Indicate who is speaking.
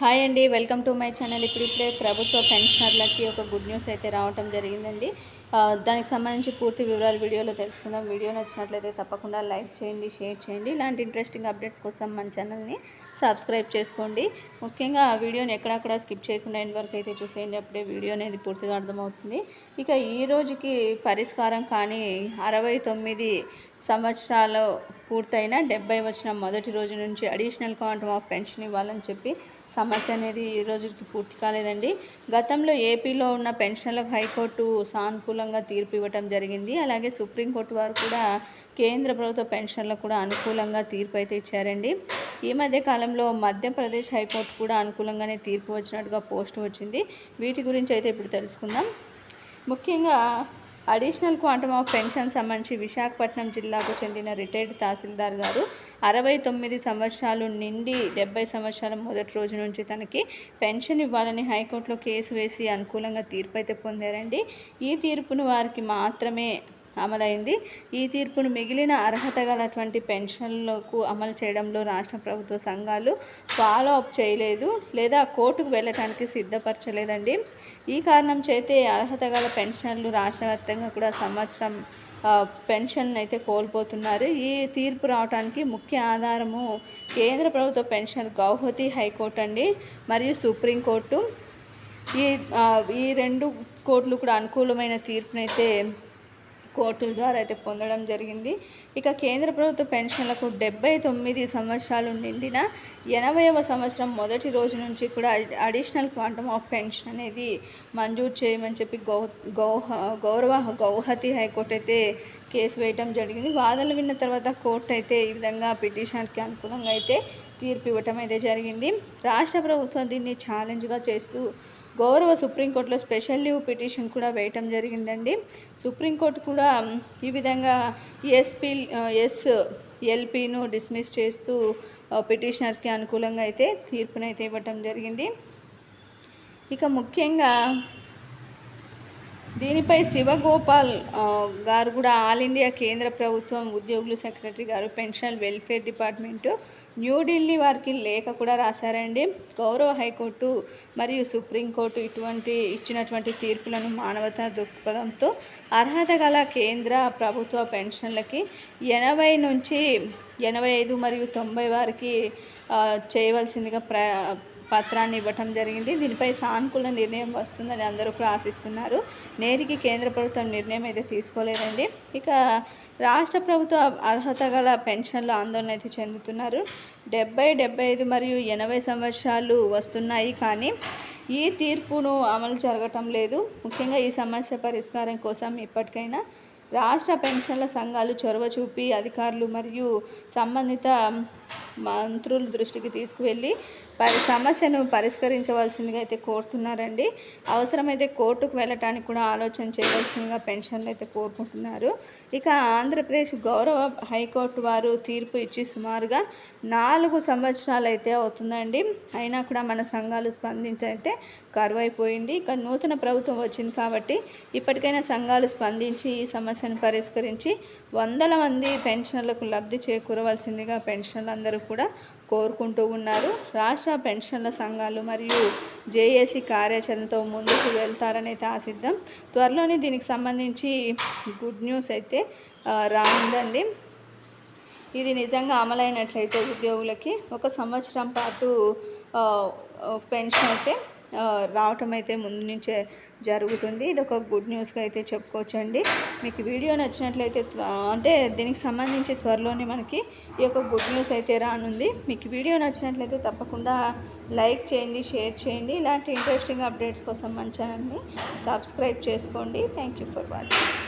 Speaker 1: Hi అండి welcome to my channel. ఇప్పుడు ఇప్పుడే ప్రభుత్వ పెన్షనర్లకి ఒక గుడ్ న్యూస్ అయితే రావటం జరిగిందండి. దానికి సంబంధించి పూర్తి వివరాలు వీడియోలో తెలుసుకుందాం. వీడియో నచ్చినట్లయితే తప్పకుండా లైక్ చేయండి షేర్ చేయండి. ఇలాంటి ఇంట్రెస్టింగ్ అప్డేట్స్ కోసం మన ఛానల్ని సబ్స్క్రైబ్ చేసుకోండి. ముఖ్యంగా ఆ వీడియోని ఎక్కడక్కడ స్కిప్ చేయకుండా ఎండ్ వరకు అయితే చూసేయండి. అప్పుడే వీడియో అనేది పూర్తిగా అర్థమవుతుంది. ఇక ఈ రోజుకి పరిష్కారం కానీ అరవై తొమ్మిది సంవత్సరాలు పూర్తయిన డెబ్బై వచ్చిన మొదటి రోజు నుంచి అడిషనల్ క్వాంటమ్ ఆఫ్ పెన్షన్ ఇవ్వాలని చెప్పి సమస్య అనేది ఈ రోజుకి పూర్తి కాలేదండి. గతంలో ఏపీలో ఉన్న పెన్షన్లకు హైకోర్టు సానుకూలంగా తీర్పు ఇవ్వటం జరిగింది. అలాగే సుప్రీంకోర్టు వారు కూడా కేంద్ర ప్రభుత్వ పెన్షన్లకు కూడా అనుకూలంగా తీర్పు అయితే ఇచ్చారండి. ఈ మధ్య కాలంలో మధ్యప్రదేశ్ హైకోర్టు కూడా అనుకూలంగానే తీర్పు వచ్చినట్టుగా పోస్ట్ వచ్చింది. వీటి గురించి అయితే ఇప్పుడు తెలుసుకుందాం. ముఖ్యంగా అడిషనల్ క్వాంటమ్ ఆఫ్ పెన్షన్ సంబంధించి విశాఖపట్నం జిల్లాకు చెందిన రిటైర్డ్ తహసీల్దార్ గారు అరవై తొమ్మిది సంవత్సరాలు నిండి డెబ్బై సంవత్సరాల మొదటి రోజు నుంచి తనకి పెన్షన్ ఇవ్వాలని హైకోర్టులో కేసు వేసి అనుకూలంగా తీర్పు అయితే పొందారండి. ఈ తీర్పును వారికి మాత్రమే అమలైంది. ఈ తీర్పును మిగిలిన అర్హత గలటువంటి పెన్షన్లకు అమలు చేయడంలో రాష్ట్ర ప్రభుత్వ సంఘాలు ఫాలో అప్ చేయలేదు లేదా కోర్టుకు వెళ్ళటానికి సిద్ధపరచలేదండి. ఈ కారణం చేతే అర్హత గల పెన్షన్లు రాష్ట్ర వ్యాప్తంగా కూడా సంవత్సరం పెన్షన్ అయితే కోల్పోతున్నారు. ఈ తీర్పు రావడానికి ముఖ్య ఆధారము కేంద్ర ప్రభుత్వ పెన్షన్ గౌహతి హైకోర్టు అండి మరియు సుప్రీంకోర్టు ఈ ఈ రెండు కోర్టులు కూడా అనుకూలమైన తీర్పునైతే కోర్టుల ద్వారా అయితే పొందడం జరిగింది. ఇక కేంద్ర ప్రభుత్వ పెన్షన్లకు డెబ్బై తొమ్మిది సంవత్సరాలు నిండిన ఎనభైవ సంవత్సరం మొదటి రోజు నుంచి కూడా అడిషనల్ క్వాంటమ్ ఆఫ్ పెన్షన్ అనేది మంజూరు చేయమని చెప్పి గౌ గౌహ గౌరవ గౌహతి హైకోర్టు అయితే కేసు వేయటం జరిగింది. వాదనలు విన్న తర్వాత కోర్టు అయితే ఈ విధంగా పిటిషన్కి అనుకూలంగా అయితే తీర్పు ఇవ్వటం అయితే జరిగింది. రాష్ట్ర ప్రభుత్వం దీన్ని ఛాలెంజ్గా చేస్తూ గౌరవ సుప్రీంకోర్టులో స్పెషల్ లీవ్ పిటిషన్ కూడా వేయటం జరిగిందండి. సుప్రీంకోర్టు కూడా ఈ విధంగా ఎస్పీ ఎస్ ఎల్పీను డిస్మిస్ చేస్తూ పిటిషనర్కి అనుకూలంగా అయితే తీర్పునైతే ఇవ్వటం జరిగింది. ఇక ముఖ్యంగా దీనిపై శివగోపాల్ గారు కూడా ఆల్ ఇండియా కేంద్ర ప్రభుత్వం ఉద్యోగులు సెక్రటరీ గారు పెన్షన్ వెల్ఫేర్ డిపార్ట్మెంటు న్యూఢిల్లీ వారికి లేఖ కూడా రాశారండి. గౌరవ హైకోర్టు మరియు సుప్రీంకోర్టు ఇటువంటి ఇచ్చినటువంటి తీర్పులను మానవతా దృక్పథంతో అర్హత గల కేంద్ర ప్రభుత్వ పెన్షన్లకి ఎనభై నుంచి ఎనభై ఐదు మరియు తొంభై వారికి చేయవలసిందిగా ప్ర పత్రాన్ని ఇవ్వటం జరిగింది. దీనిపై సానుకూల నిర్ణయం వస్తుందని అందరూ కూడా ఆశిస్తున్నారు. నేటికి కేంద్ర ప్రభుత్వం నిర్ణయం అయితే తీసుకోలేదండి. ఇక రాష్ట్ర ప్రభుత్వ అర్హత గల పెన్షన్ల ఆందోళన అయితే చెందుతున్నారు. డెబ్బై డెబ్బై ఐదు మరియు ఎనభై సంవత్సరాలు వస్తున్నాయి కానీ ఈ తీర్పును అమలు జరగటం లేదు. ముఖ్యంగా ఈ సమస్య పరిష్కారం కోసం ఇప్పటికైనా రాష్ట్ర పెన్షన్ల సంఘాలు చొరవ చూపి అధికారులు మరియు సంబంధిత మంత్రుల దృష్టికి తీసుకువెళ్ళి పరి సమస్యను పరిష్కరించవలసిందిగా అయితే కోరుతున్నారండి. అవసరమైతే కోర్టుకు వెళ్ళటానికి కూడా ఆలోచన చేయవలసిందిగా పెన్షన్లు అయితే కోరుకుంటున్నారు. ఇక ఆంధ్రప్రదేశ్ గౌరవ హైకోర్టు వారు తీర్పు ఇచ్చి సుమారుగా నాలుగు సంవత్సరాలు అయితే అవుతుందండి. అయినా కూడా మన సంఘాలు స్పందించి అయితే కరువైపోయింది. ఇక నూతన ప్రభుత్వం వచ్చింది కాబట్టి ఇప్పటికైనా సంఘాలు స్పందించి ఈ సమస్యను పరిష్కరించి వందల మంది పెన్షన్లకు లబ్ధి చేకూరవలసిందిగా పెన్షన్లు అందరూ కూడా కోరుకుంటూ ఉన్నారు. రాష్ట్ర పెన్షన్ల సంఘాలు మరియు జేఏసీ కార్యాచరణతో ముందుకు వెళ్తారనైతే ఆశిద్దాం. త్వరలోనే దీనికి సంబంధించి గుడ్ న్యూస్ అయితే రానుందండి. ఇది నిజంగా అమలైనట్లయితే ఉద్యోగులకి ఒక సంవత్సరం పాటు పెన్షన్ అయితే రావటం అయితే ముందు నుంచే జరుగుతుంది. ఇది ఒక గుడ్ న్యూస్గా అయితే చెప్పుకోవచ్చండి. మీకు వీడియో నచ్చినట్లయితే త్వ- అంటే దీనికి సంబంధించి త్వరలోనే మనకి ఈ యొక్క గుడ్ న్యూస్ అయితే రానుంది. మీకు వీడియో నచ్చినట్లయితే తప్పకుండా లైక్ చేయండి షేర్ చేయండి. ఇలాంటి ఇంట్రెస్టింగ్ అప్డేట్స్ కోసం మన ఛానల్ని సబ్స్క్రైబ్ చేసుకోండి. Thank you for watching.